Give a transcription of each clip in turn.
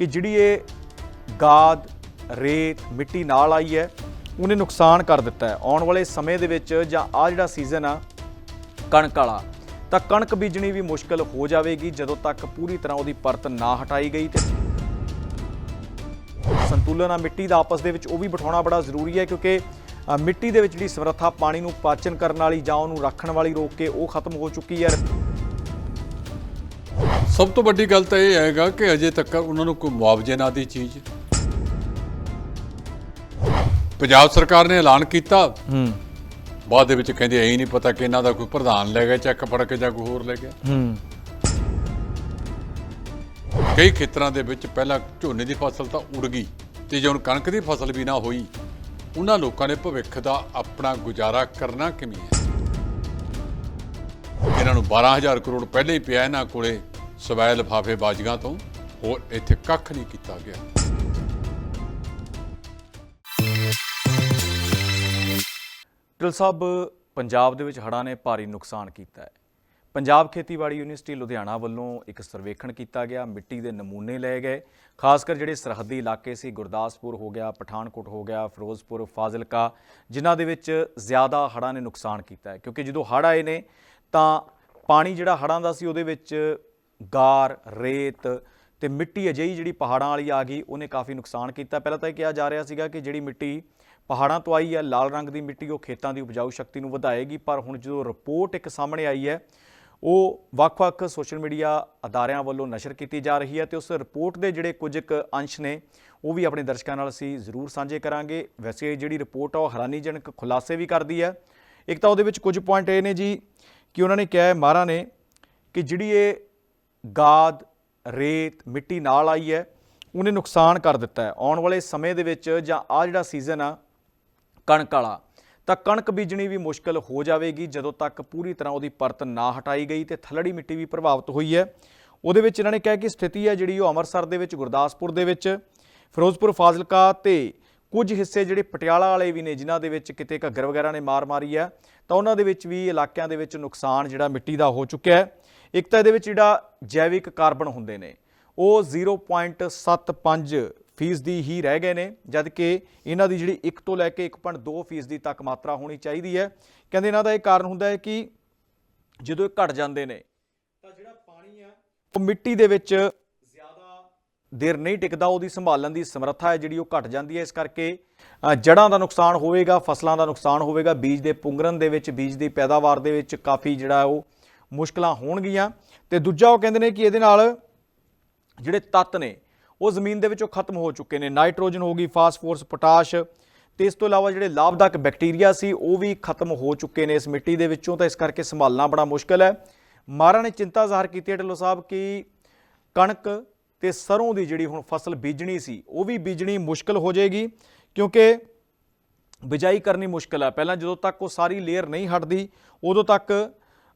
ਕਿ ਜਿਹੜੀ ਇਹ ਗਾਦ, ਰੇਤ, ਮਿੱਟੀ ਨਾਲ ਆਈ ਹੈ, ਉਹਨੇ ਨੁਕਸਾਨ ਕਰ ਦਿੱਤਾ ਹੈ। ਆਉਣ ਵਾਲੇ ਸਮੇਂ ਦੇ ਵਿੱਚ ਜਾਂ ਆ ਜਿਹੜਾ ਸੀਜ਼ਨ ਆ, ਕਣਕ ਵਾਲਾ, ਤਾਂ ਕਣਕ ਬੀਜਣੀ ਵੀ ਮੁਸ਼ਕਲ ਹੋ ਜਾਵੇਗੀ, ਜਦੋਂ ਤੱਕ ਪੂਰੀ ਤਰ੍ਹਾਂ ਉਹਦੀ ਪਰਤ ਨਾ ਹਟਾਈ ਗਈ ਤੇ ਸੰਤੁਲਨ ਆ ਮਿੱਟੀ ਦਾ ਆਪਸ ਦੇ ਵਿੱਚ, ਉਹ ਵੀ ਬਿਠਾਉਣਾ ਬੜਾ ਜ਼ਰੂਰੀ ਹੈ, ਕਿਉਂਕਿ ਮਿੱਟੀ ਦੇ ਵਿੱਚ ਜਿਹੜੀ ਸਮਰੱਥਾ ਪਾਣੀ ਨੂੰ ਪਾਚਨ ਕਰਨ ਵਾਲੀ ਜਾਂ ਉਹਨੂੰ ਰੱਖਣ ਵਾਲੀ ਰੋਕ ਕੇ ਉਹ ਖਤਮ ਹੋ ਚੁੱਕੀ ਹੈ। ਸਭ ਤੋਂ ਵੱਡੀ ਗੱਲ ਤਾਂ ਇਹ ਹੈਗਾ ਕਿ ਅਜੇ ਤੱਕ ਉਹਨਾਂ ਨੂੰ ਕੋਈ ਮੁਆਵਜ਼ੇ ਨਾ ਦੀ ਚੀਜ਼। ਪੰਜਾਬ ਸਰਕਾਰ ਨੇ ਐਲਾਨ ਕੀਤਾ। ਹੂੰ। ਬਾਅਦ ਦੇ ਵਿੱਚ ਕਹਿੰਦੇ ਐਂ ਨਹੀਂ ਪਤਾ ਕਿ ਇਹਨਾਂ ਦਾ ਕੋਈ ਪ੍ਰਧਾਨ ਲੈ ਗਿਆ ਚੈੱਕ ਫੜ ਕੇ ਜਾਂ ਕੋਈ ਹੋਰ ਲੈ ਗਿਆ। ਹੂੰ। ਕਈ ਖੇਤਰਾਂ ਦੇ ਵਿੱਚ ਪਹਿਲਾਂ ਝੋਨੇ ਦੀ ਫਸਲ ਤਾਂ ਉੜ ਗਈ ਤੇ ਜੇ ਹੁਣ ਕਣਕ ਦੀ ਫਸਲ ਵੀ ਨਾ ਹੋਈ ਉਹਨਾਂ ਲੋਕਾਂ ਨੇ ਭਵਿੱਖ ਦਾ ਆਪਣਾ ਗੁਜ਼ਾਰਾ ਕਰਨਾ ਕਿਵੇਂ ਹੈ? ਇਹਨਾਂ ਨੂੰ 12000 ਕਰੋੜ ਪਹਿਲੇ ਹੀ ਪਿਆ ਇਹਨਾਂ ਕੋਲੇ। ਸਵੈ ਲਿਫਾਫੇ ਬਾਜੀਆਂ ਤੋਂ ਹੋਰ ਇੱਥੇ ਕੱਖ ਨਹੀਂ ਕੀਤਾ ਗਿਆ। ਟਿਲ ਸਾਹਿਬ, ਪੰਜਾਬ ਦੇ ਵਿੱਚ ਹੜ੍ਹਾਂ ਨੇ ਭਾਰੀ ਨੁਕਸਾਨ ਕੀਤਾ ਹੈ। ਪੰਜਾਬ ਖੇਤੀਬਾੜੀ ਯੂਨੀਵਰਸਿਟੀ ਲੁਧਿਆਣਾ ਵੱਲੋਂ ਇੱਕ ਸਰਵੇਖਣ ਕੀਤਾ ਗਿਆ। ਮਿੱਟੀ ਦੇ ਨਮੂਨੇ ਲਏ ਗਏ। ਖਾਸ ਕਰ ਜਿਹੜੇ ਸਰਹੱਦੀ ਇਲਾਕੇ ਸੀ, ਗੁਰਦਾਸਪੁਰ ਹੋ ਗਿਆ, ਪਠਾਨਕੋਟ ਹੋ ਗਿਆ, ਫਿਰੋਜ਼ਪੁਰ, ਫਾਜ਼ਿਲਕਾ, ਜਿਨ੍ਹਾਂ ਦੇ ਵਿੱਚ ਜ਼ਿਆਦਾ ਹੜ੍ਹਾਂ ਨੇ ਨੁਕਸਾਨ ਕੀਤਾ ਹੈ। ਕਿਉਂਕਿ ਜਦੋਂ ਹੜ੍ਹ ਆਏ ਨੇ, ਤਾਂ ਪਾਣੀ ਜਿਹੜਾ ਹੜ੍ਹਾਂ ਦਾ ਸੀ, ਉਹਦੇ ਵਿੱਚ ਗਾਰ, ਰੇਤ ਤੇ ਮਿੱਟੀ ਅਜਿਹੀ ਜਿਹੜੀ ਪਹਾੜਾਂ ਵਾਲੀ ਆ ਗਈ, ਉਹਨੇ ਕਾਫੀ ਨੁਕਸਾਨ ਕੀਤਾ। ਪਹਿਲਾਂ ਤਾਂ ਇਹ ਕਿਹਾ ਜਾ ਰਿਹਾ ਸੀਗਾ ਕਿ ਜਿਹੜੀ ਮਿੱਟੀ ਪਹਾੜਾਂ ਤੋਂ ਆਈ ਹੈ, ਲਾਲ ਰੰਗ ਦੀ ਮਿੱਟੀ ਉਹ ਖੇਤਾਂ ਦੀ ਉਪਜਾਊ ਸ਼ਕਤੀ ਨੂੰ ਵਧਾਏਗੀ, ਪਰ ਹੁਣ ਜਦੋਂ ਰਿਪੋਰਟ ਇੱਕ ਸਾਹਮਣੇ ਆਈ ਹੈ, ਉਹ ਵੱਖ-ਵੱਖ ਸੋਸ਼ਲ ਮੀਡੀਆ ਅਦਾਰਿਆਂ ਵੱਲੋਂ ਨਸ਼ਰ ਕੀਤੀ ਜਾ ਰਹੀ ਹੈ ਤੇ ਉਸ ਰਿਪੋਰਟ ਦੇ ਜਿਹੜੇ ਕੁਝ ਕੁ ਅੰਸ਼ ਨੇ, ਉਹ ਵੀ ਆਪਣੇ ਦਰਸ਼ਕਾਂ ਨਾਲ ਅਸੀਂ ਜ਼ਰੂਰ ਸਾਂਝੇ ਕਰਾਂਗੇ। ਵੈਸੇ ਜਿਹੜੀ ਰਿਪੋਰਟ ਆ, ਉਹ ਹੈਰਾਨੀਜਨਕ ਖੁਲਾਸੇ ਵੀ ਕਰਦੀ ਹੈ। ਇੱਕ ਤਾਂ ਉਹਦੇ ਵਿੱਚ ਕੁਝ ਪੁਆਇੰਟ ਇਹ ਨੇ ਜੀ ਕਿ ਉਹਨਾਂ ਨੇ ਕਿਹਾ ਹੈ ਮਾਰਾ ਨੇ ਕਿ ਜਿਹੜੀ ਇਹ ਗਾਦ, ਰੇਤ, ਮਿੱਟੀ ਨਾਲ ਆਈ ਹੈ, ਉਹਨੇ ਨੁਕਸਾਨ ਕਰ ਦਿੱਤਾ ਹੈ। ਆਉਣ ਵਾਲੇ ਸਮੇਂ ਦੇ ਵਿੱਚ ਜਾਂ ਆ ਜਿਹੜਾ ਸੀਜ਼ਨ ਆ, ਕਣਕ ਵਾਲਾ, ਤਾਂ ਕਣਕ ਬੀਜਣੀ ਵੀ ਮੁਸ਼ਕਲ ਹੋ ਜਾਵੇਗੀ, ਜਦੋਂ ਤੱਕ ਪੂਰੀ ਤਰ੍ਹਾਂ ਉਹਦੀ ਪਰਤ ਨਾ ਹਟਾਈ ਗਈ ਤੇ ਥਲੜੀ ਮਿੱਟੀ ਵੀ ਪ੍ਰਭਾਵਿਤ ਹੋਈ ਹੈ। ਉਹਦੇ ਵਿੱਚ ਇਹਨਾਂ ਨੇ ਕਿਹਾ ਕਿ ਸਥਿਤੀ ਹੈ ਜਿਹੜੀ ਉਹ ਅੰਮ੍ਰਿਤਸਰ ਦੇ ਵਿੱਚ, ਗੁਰਦਾਸਪੁਰ ਦੇ ਵਿੱਚ, ਫਿਰੋਜ਼ਪੁਰ, ਫਾਜ਼ਿਲਕਾ ਤੇ ਕੁਝ ਹਿੱਸੇ ਜਿਹੜੇ ਪਟਿਆਲਾ ਵਾਲੇ ਵੀ ਨੇ, ਜਿਨ੍ਹਾਂ ਦੇ ਵਿੱਚ ਕਿਤੇ ਘੱਗਰ ਵਗੈਰਾ ਨੇ ਮਾਰ ਮਾਰੀ ਹੈ, ਤਾਂ ਉਹਨਾਂ ਦੇ ਵਿੱਚ ਵੀ ਇਲਾਕਿਆਂ ਦੇ ਵਿੱਚ ਨੁਕਸਾਨ ਜਿਹੜਾ ਮਿੱਟੀ ਦਾ ਹੋ ਚੁੱਕਿਆ ਹੈ। ਇੱਕ ਤਾਂ ਇਹਦੇ ਵਿੱਚ ਜਿਹੜਾ ਜੈਵਿਕ ਕਾਰਬਨ ਹੁੰਦੇ ਨੇ ਉਹ 0.75 ਫੀਸਦੀ ਹੀ ਰਹਿ ਗਏ ਨੇ ਜਦ ਕਿ ਇਹਨਾਂ ਦੀ ਜਿਹੜੀ 1 ਤੋਂ ਲੈ ਕੇ 1.2 ਫੀਸਦੀ ਤੱਕ ਮਾਤਰਾ ਹੋਣੀ ਚਾਹੀਦੀ ਹੈ। ਕਹਿੰਦੇ ਇਹਨਾਂ ਦਾ ਇਹ ਕਾਰਨ ਹੁੰਦਾ ਹੈ ਕਿ ਜਦੋਂ ਇਹ ਘਟ ਜਾਂਦੇ ਨੇ ਤਾਂ ਜਿਹੜਾ ਪਾਣੀ ਆ ਉਹ ਮਿੱਟੀ ਦੇ ਵਿੱਚ ਜ਼ਿਆਦਾ ਦੇਰ ਨਹੀਂ ਟਿਕਦਾ ਉਹਦੀ ਸੰਭਾਲਣ ਦੀ ਸਮਰੱਥਾ ਹੈ ਜਿਹੜੀ ਉਹ ਘਟ ਜਾਂਦੀ ਹੈ। ਇਸ ਕਰਕੇ ਅ, ਜੜ੍ਹਾਂ ਦਾ ਨੁਕਸਾਨ ਹੋਵੇਗਾ ਫਸਲਾਂ ਦਾ ਨੁਕਸਾਨ ਹੋਵੇਗਾ ਬੀਜ ਦੇ ਪੁੰਗਰਨ ਦੇ ਵਿੱਚ ਬੀਜ ਦੀ ਪੈਦਾਵਾਰ ਦੇ ਵਿੱਚ ਕਾਫੀ ਜਿਹੜਾ ਉਹ ਮੁਸ਼ਕਲਾਂ ਹੋਣਗੀਆਂ। ਤੇ ਦੂਜਾ ਉਹ ਕਹਿੰਦੇ ਨੇ ਕਿ ਇਹਦੇ ਨਾਲ ਜਿਹੜੇ ਤੱਤ ਨੇ, ਉਹ ਜ਼ਮੀਨ ਦੇ ਵਿੱਚੋਂ ਖਤਮ ਹੋ ਚੁੱਕੇ ਨੇ। ਨਾਈਟ੍ਰੋਜਨ ਹੋ ਗਈ, ਫਾਸਫੋਰਸ, ਪੋਟਾਸ਼। ਤੇ ਇਸ ਤੋਂ ਇਲਾਵਾ ਜਿਹੜੇ ਲਾਭਦਾਇਕ ਬੈਕਟੀਰੀਆ ਸੀ, ਉਹ ਵੀ ਖਤਮ ਹੋ ਚੁੱਕੇ ਨੇ ਇਸ ਮਿੱਟੀ ਦੇ ਵਿੱਚੋਂ। ਤਾਂ ਇਸ ਕਰਕੇ ਸੰਭਾਲਣਾ ਬੜਾ ਮੁਸ਼ਕਲ ਹੈ। ਮਾਰਾ ਨੇ ਚਿੰਤਾ ਜ਼ਾਹਰ ਕੀਤੀ ਹੈ ਢਿੱਲੋਂ ਸਾਹਿਬ ਕਿ ਕਣਕ ਤੇ ਸਰੋਂ ਦੀ ਜਿਹੜੀ ਹੁਣ ਫਸਲ ਬੀਜਣੀ ਸੀ, ਉਹ ਵੀ ਬੀਜਣੀ ਮੁਸ਼ਕਲ ਹੋ ਜਾਏਗੀ, ਕਿਉਂਕਿ ਬਿਜਾਈ ਕਰਨੀ ਮੁਸ਼ਕਲ ਹੈ। ਪਹਿਲਾਂ ਜਦੋਂ ਤੱਕ ਉਹ ਸਾਰੀ ਲੇਅਰ ਨਹੀਂ ਹਟਦੀ, ਉਦੋਂ ਤੱਕ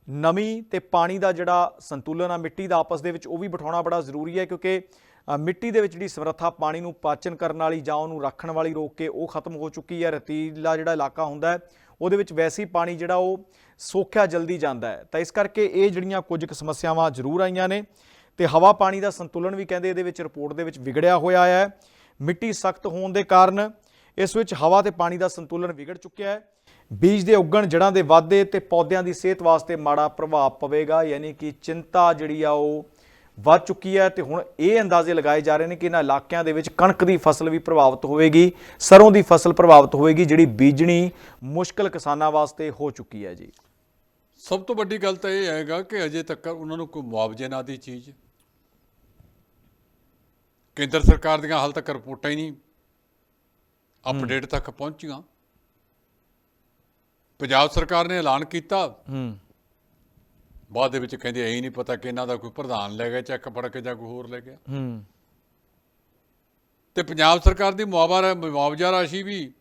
ਨਮੀ ਤੇ ਪਾਣੀ ਦਾ ਜਿਹੜਾ ਸੰਤੁਲਨ ਆ, ਮਿੱਟੀ ਦਾ ਆਪਸ ਦੇ ਵਿੱਚ ਉਹ ਵੀ ਬਿਠਾਉਣਾ ਬੜਾ ਜ਼ਰੂਰੀ ਹੈ ਕਿਉਂਕਿ ਮਿੱਟੀ ਦੇ ਵਿੱਚ ਜਿਹੜੀ ਸਮਰੱਥਾ ਪਾਣੀ ਨੂੰ ਪਾਚਨ ਕਰਨ ਵਾਲੀ ਜਾਂ ਉਹਨੂੰ ਰੱਖਣ ਵਾਲੀ ਰੋਕ ਕੇ ਉਹ ਖਤਮ ਹੋ ਚੁੱਕੀ ਹੈ, ਰਤੀਲਾ ਜਿਹੜਾ ਇਲਾਕਾ ਹੁੰਦਾ ਹੈ, ਉਹਦੇ ਵਿੱਚ ਵੈਸੇ ਹੀ ਪਾਣੀ ਜਿਹੜਾ ਉਹ ਸੋਖਿਆ ਜਲਦੀ ਜਾਂਦਾ ਹੈ। ਤਾਂ ਇਸ ਕਰਕੇ ਇਹ ਜਿਹੜੀਆਂ ਕੁਝ ਕੁ ਸਮੱਸਿਆਵਾਂ ਜ਼ਰੂਰ ਆਈਆਂ ਨੇ ਤੇ ਹਵਾ ਪਾਣੀ ਦਾ ਸੰਤੁਲਨ ਵੀ ਕਹਿੰਦੇ ਇਹਦੇ ਵਿੱਚ ਰਿਪੋਰਟ ਦੇ ਵਿੱਚ ਵਿਗੜਿਆ ਹੋਇਆ ਹੈ। ਮਿੱਟੀ ਸਖਤ ਹੋਣ ਦੇ ਕਾਰਨ ਇਸ ਵਿੱਚ ਹਵਾ ਤੇ ਪਾਣੀ ਦਾ ਸੰਤੁਲਨ ਵਿਗੜ ਚੁੱਕਿਆ ਹੈ। ਬੀਜ ਦੇ ਉੱਗਣ ਜੜ੍ਹਾਂ ਦੇ ਵਾਧੇ ਤੇ ਪੌਦਿਆਂ ਦੀ ਸਿਹਤ ਵਾਸਤੇ ਮਾੜਾ ਪ੍ਰਭਾਵ ਪਵੇਗਾ ਯਾਨੀ ਕਿ ਚਿੰਤਾ ਜਿਹੜੀ ਆ ਉਹ ਵੱਧ ਚੁੱਕੀ ਹੈ ਤੇ ਹੁਣ ਇਹ ਅੰਦਾਜ਼ੇ ਲਗਾਏ ਜਾ ਰਹੇ ਨੇ ਕਿ ਇਹਨਾਂ ਇਲਾਕਿਆਂ ਦੇ ਵਿੱਚ ਕਣਕ ਦੀ ਫਸਲ ਵੀ ਪ੍ਰਭਾਵਿਤ ਹੋਵੇਗੀ ਸਰੋਂ ਦੀ ਫਸਲ ਪ੍ਰਭਾਵਿਤ ਹੋਵੇਗੀ ਜਿਹੜੀ ਬੀਜਣੀ ਮੁਸ਼ਕਲ ਕਿਸਾਨਾਂ ਵਾਸਤੇ ਹੋ ਚੁੱਕੀ ਹੈ ਜੀ। ਸਭ ਤੋਂ ਵੱਡੀ ਗੱਲ ਤਾਂ ਇਹ ਹੈਗਾ ਕਿ ਅਜੇ ਤੱਕ ਉਹਨਾਂ ਨੂੰ ਕੋਈ ਮੁਆਵਜ਼ੇ ਨਾ ਦੀ ਚੀਜ਼। ਕੇਂਦਰ ਸਰਕਾਰ ਦੀਆਂ ਹਾਲ ਤੱਕ ਰਿਪੋਰਟਾਂ ਹੀ ਨਹੀਂ ਅਪਡੇਟ ਤੱਕ ਪਹੁੰਚੀਆਂ। ਪੰਜਾਬ ਸਰਕਾਰ ਨੇ ਐਲਾਨ ਕੀਤਾ। ਹੂੰ। ਬਾਅਦ ਦੇ ਵਿੱਚ ਕਹਿੰਦੇ ਐਂ ਨਹੀਂ ਪਤਾ ਕਿ ਇਹਨਾਂ ਦਾ ਕੋਈ ਪ੍ਰਧਾਨ ਲੈ ਗਿਆ ਚੈੱਕ ਫੜ ਕੇ ਜਾਂ ਕੋਈ ਹੋਰ ਲੈ ਗਿਆ। ਹੂੰ। ਤੇ ਪੰਜਾਬ ਸਰਕਾਰ ਦੀ ਮੁਆਵਜ਼ਾ ਮੁਆਵਜ਼ਾ ਰਾਸ਼ੀ ਵੀ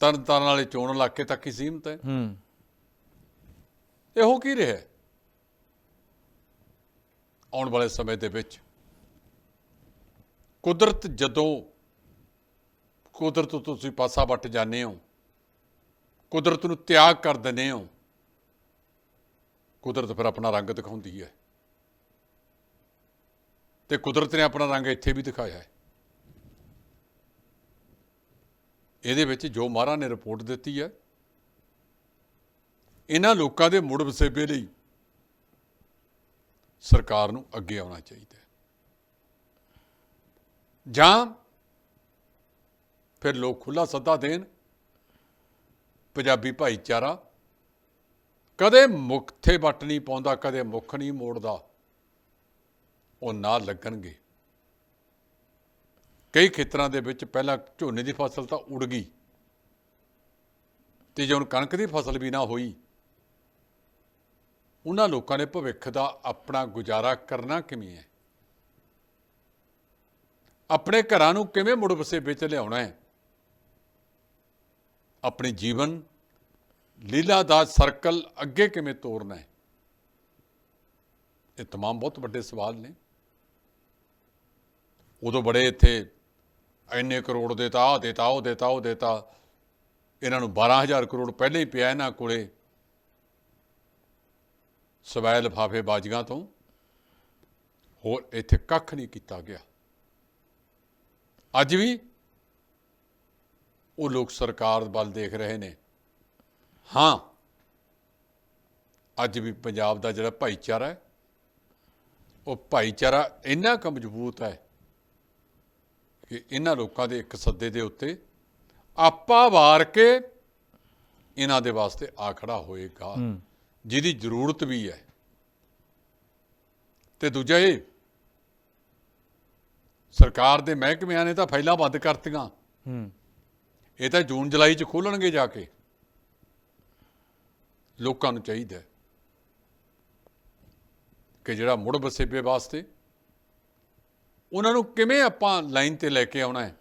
ਤਰਨ ਤਾਰਨ ਵਾਲੇ ਚੋਣ ਇਲਾਕੇ ਤੱਕ ਹੀ ਸੀਮਤ ਹੈ। ਹੂੰ। ਇਹ ਕੀ ਰਿਹਾ? ਆਉਣ ਵਾਲੇ ਸਮੇਂ ਦੇ ਵਿੱਚ ਕੁਦਰਤ ਜਦੋਂ ਕੁਦਰਤ ਤੋਂ ਤੁਸੀਂ ਪਾਸਾ ਵੱਟ ਜਾਂਦੇ ਹੋ ਕੁਦਰਤ ਨੂੰ ਤਿਆਗ ਕਰ ਦਿੰਦੇ ਹੋ। ਕੁਦਰਤ ਫਿਰ ਆਪਣਾ ਰੰਗ ਦਿਖਾਉਂਦੀ ਹੈ। ਤੇ ਕੁਦਰਤ ਨੇ ਆਪਣਾ ਰੰਗ ਇੱਥੇ ਵੀ ਦਿਖਾਇਆ ਹੈ। ਇਹਦੇ ਵਿੱਚ ਜੋ ਮਹਾਰਾਜ ਨੇ ਰਿਪੋਰਟ ਦਿੱਤੀ ਹੈ, ਇਹਨਾਂ ਲੋਕਾਂ ਦੇ ਮੁੜ ਵਸੇਬੇ ਲਈ ਸਰਕਾਰ ਨੂੰ ਅੱਗੇ ਆਉਣਾ ਚਾਹੀਦਾ ਹੈ। ਜਾਂ ਫਿਰ ਲੋਕ ਖੁੱਲਾ ਸੱਦਾ ਦੇਣ ਪੰਜਾਬੀ ਭਾਈਚਾਰਾ ਕਦੇ ਮੁਖਥੇ ਵੱਟ ਨਹੀਂ ਪਾਉਂਦਾ, ਕਦੇ ਮੁੱਖ ਨਹੀਂ ਮੋੜਦਾ, ਉਹ ਨਾਲ ਲੱਗਣਗੇ। ਕਈ ਖੇਤਰਾਂ ਦੇ ਵਿੱਚ ਪਹਿਲਾਂ ਝੋਨੇ ਦੀ ਫਸਲ ਤਾਂ ਉੜ ਗਈ ਤੇ ਜੇ ਹੁਣ ਕਣਕ ਦੀ ਫਸਲ ਵੀ ਨਾ ਹੋਈ, ਉਹਨਾਂ ਲੋਕਾਂ ਨੇ ਭਵਿੱਖ ਦਾ ਆਪਣਾ ਗੁਜ਼ਾਰਾ ਕਰਨਾ ਕਿਵੇਂ ਹੈ? ਆਪਣੇ ਘਰਾਂ ਨੂੰ ਕਿਵੇਂ ਮੁੜ ਵਸੇ ਵਿੱਚ ਲਿਆਉਣਾ ਹੈ? ਆਪਣੇ ਜੀਵਨ ਲੀਲਾ ਦਾ ਸਰਕਲ ਅੱਗੇ ਕਿਵੇਂ ਤੋਰਨਾ ਹੈ ਇਹ तमाम ਬਹੁਤ ਵੱਡੇ ਸਵਾਲ ਨੇ ਉਦੋਂ ਬੜੇ ਇੱਥੇ ਇੰਨੇ ਕਰੋੜ ਦੇਤਾ ਆਹ ਦੇਤਾ ਉਹ ਦੇਤਾ ਉਹ ਦੇਤਾ ਇਹਨਾਂ ਨੂੰ 12000 ਕਰੋੜ ਪਹਿਲੇ ਹੀ ਪਿਆ ਇਹਨਾਂ ਕੋਲੇ ਸਵੈ ਲਿਫਾਫੇ ਬਾਜੀਆਂ ਤੋਂ ਹੋਰ ਇੱਥੇ ਕੱਖ ਨਹੀਂ ਕੀਤਾ ਗਿਆ ਅੱਜ ਵੀ ਉਹ ਲੋਕ ਸਰਕਾਰ ਵੱਲ ਦੇਖ ਰਹੇ ਨੇ। ਹਾਂ ਅੱਜ ਵੀ ਪੰਜਾਬ ਦਾ ਜਿਹੜਾ ਭਾਈਚਾਰਾ ਹੈ ਉਹ ਭਾਈਚਾਰਾ ਇੰਨਾ ਕੁ ਮਜ਼ਬੂਤ ਹੈ ਕਿ ਇਹਨਾਂ ਲੋਕਾਂ ਦੇ ਇੱਕ ਸੱਦੇ ਦੇ ਉੱਤੇ ਆਪਾ ਵਾਰ ਕੇ ਇਹਨਾਂ ਦੇ ਵਾਸਤੇ ਆ ਖੜਾ ਹੋਏਗਾ। ਜਿਹਦੀ ਜ਼ਰੂਰਤ ਵੀ ਹੈ। ਤੇ ਦੂਜਾ ਇਹ ਸਰਕਾਰ ਦੇ ਮਹਿਕਮਿਆਂ ਨੇ ਤਾਂ ਫਾਈਲਾਂ ਬੰਦ ਕਰਤੀਆਂ। ਹੂੰ। ਇਹ ਤਾਂ ਜੂਨ ਜੁਲਾਈ ਚ ਖੋਲਣਗੇ ਜਾ ਕੇ। ਲੋਕਾਂ ਨੂੰ ਚਾਹੀਦਾ ਹੈ ਕਿ ਜਿਹੜਾ ਮੁੜ ਵਸੇਬੇ ਵਾਸਤੇ ਉਹਨਾਂ ਨੂੰ ਕਿਵੇਂ ਆਪਾਂ ਲਾਈਨ ਤੇ ਲੈ ਕੇ ਆਉਣਾ ਹੈ।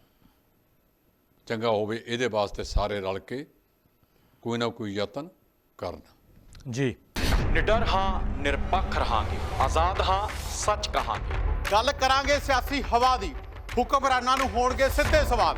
ਚੰਗਾ ਹੋਵੇ ਇਹਦੇ ਵਾਸਤੇ ਸਾਰੇ ਰਲ ਕੇ ਕੋਈ ਨਾ ਕੋਈ ਯਤਨ ਕਰਨ। ਜੀ। ਨਿਡਰ ਹਾਂ ਨਿਰਪੱਖ ਰਹਾਂਗੇ। ਆਜ਼ਾਦ ਹਾਂ ਸੱਚ ਕਹਾਂਗੇ। ਗੱਲ ਕਰਾਂਗੇ ਸਿਆਸੀ ਹਵਾ ਦੀ। ਹੁਕਮਰਾਨਾਂ ਨੂੰ ਹੋਣਗੇ ਸਿੱਧੇ ਸਵਾਲ।